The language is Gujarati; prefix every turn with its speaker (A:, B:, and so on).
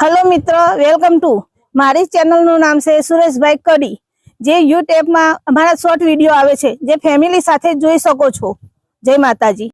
A: હલો મિત્ર વેલકમ ટુ મારી ચેનલનું નામ છે સુરેશભાઈ કડી. જે યુટ્યુબમાં અમારા શોર્ટ વીડિયો આવે છે, જે ફેમિલી સાથે જોઈ શકો છો. જય માતાજી.